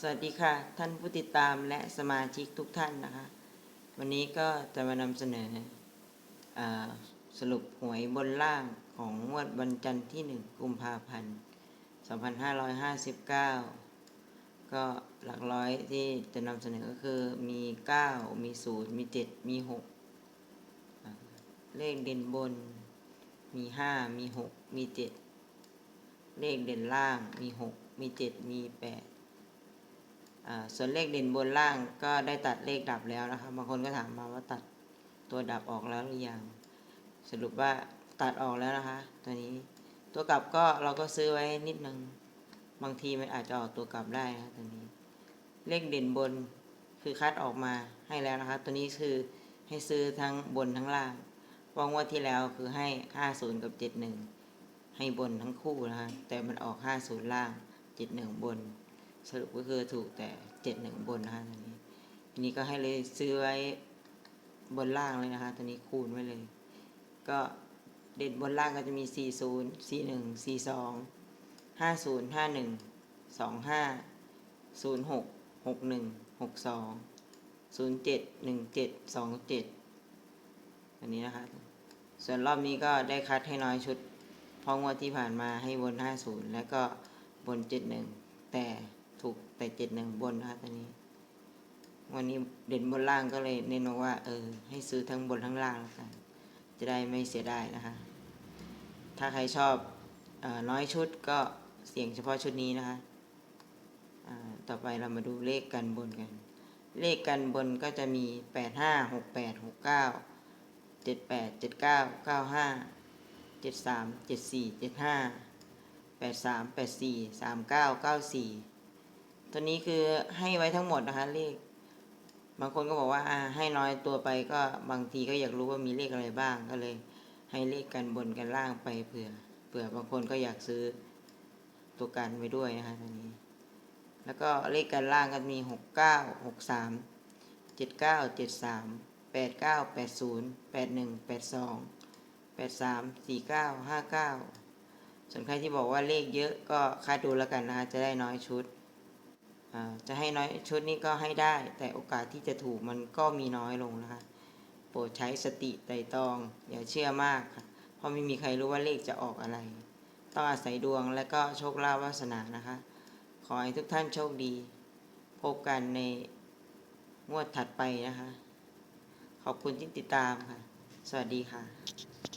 สวัสดีค่ะ ท่านผู้ติดตามและสมาชิกทุกท่านนะคะ วันนี้ก็จะมานำเสนออสรุปหวยบนล่างของงวดวันจันทร์ที่ 1 กุมภาพันธ์ 2559 ก็หลักร้อยที่จะนำเสนอก็คือมี 9 มี 0 มี 7 มี 6 เลขเด่นบนมี 5 มี 6 มี 7 เลขเด่นล่างมี 6 มี 7 มี 8 ส่วนเลขเด่นบนล่างก็ได้ตัดเลขดับแล้วนะครับบางคนก็ถามมาว่าตัดตัวดับออกแล้วหรือยังสรุปว่าตัดออกแล้วนะคะ ตัวนี้ตัวกลับก็เราก็ซื้อไว้นิดนึงบางทีมันอาจจะออกตัวกลับได้นะตัวนี้ เลขเด่นบนคือคัดออกมาให้แล้วนะคะ ตัวนี้คือให้ซื้อทั้งบนทั้งล่างวางว่าที่แล้วคือให้ 50 กับ 71 ให้บนทั้งคู่นะคะแต่มันออก 50 ล่าง 71 บน สรุปก็คือถูกแต่เจ็ดหนึ่งบนนะคะตัวนี้ทีนี้ก็ให้เลยซื้อไว้บนล่างเลยนะคะ ตัวนี้คูณไว้เลย ก็เด่นบนล่างก็จะมีสี่ศูนย์สี่หนึ่งสี่สองห้าศูนย์ห้าหนึ่งสองห้าศูนย์หกหกหนึ่งหกสองศูนย์เจ็ดหนึ่งเจ็ดสองเจ็ดอันนี้นะคะ ส่วนรอบนี้ก็ได้คัดให้น้อยชุดเพองวดที่ผ่านมาให้บนห้าศูนย์แล้วก็บนเจ็ดหนึ่งแต่ ถูกแต่เจ็ดหนึ่งบนนะคะตอนนี้ วันนี้เด่นบนล่างก็เลยเน้นว่า เออ ให้ซื้อทั้งบนทั้งล่างแล้วกันจะได้ไม่เสียได้นะคะ ถ้าใครชอบอน้อยชุดก็เสี่ยงเฉพาะชุดนี้นะคะต่อไปเรามาดูเลขกันบนกัน เลขกันบนก็จะมี 8 5 6 8 6 9 7 8 7 9 9 5 7 3 7 4 7 5 8 3 8 4 3 9 9 4 ตัวนี้คือให้ไว้ทั้งหมดนะคะเลข บางคนก็บอกว่าอ่าให้น้อยตัวไปก็บางทีก็อยากรู้ว่ามีเลขอะไรบ้างก็เลย ให้เลขกันบนกันล่างไปเผื่อเผื่อบางคนก็อยากซื้อตัวกันไว้ด้วยนะคะตัวนี้ แล้วก็เลขกันล่างก็มีหกเก้าหกสามเจ็ดเก้าเจ็ดสามแปดเก้าแปดศูนย์แปดหนึ่งแปดสองแปดสามสี่เก้าห้าเก้าส่วนใครที่บอกว่าเลขเยอะก็คาดดูแล้วกันนะคะจะได้น้อยชุด จะให้น้อยชุดนี้ก็ให้ได้ แต่โอกาสที่จะถูกมันก็มีน้อยลงนะคะ โปรดใช้สติไต่ตอง อย่าเชื่อมากค่ะ เพราะไม่มีใครรู้ว่าเลขจะออกอะไร ต้องอาศัยดวงและก็โชคลาภวาสนานะคะ ขอให้ทุกท่านโชคดี พบกันในงวดถัดไปนะคะ ขอบคุณที่ติดตามค่ะ สวัสดีค่ะ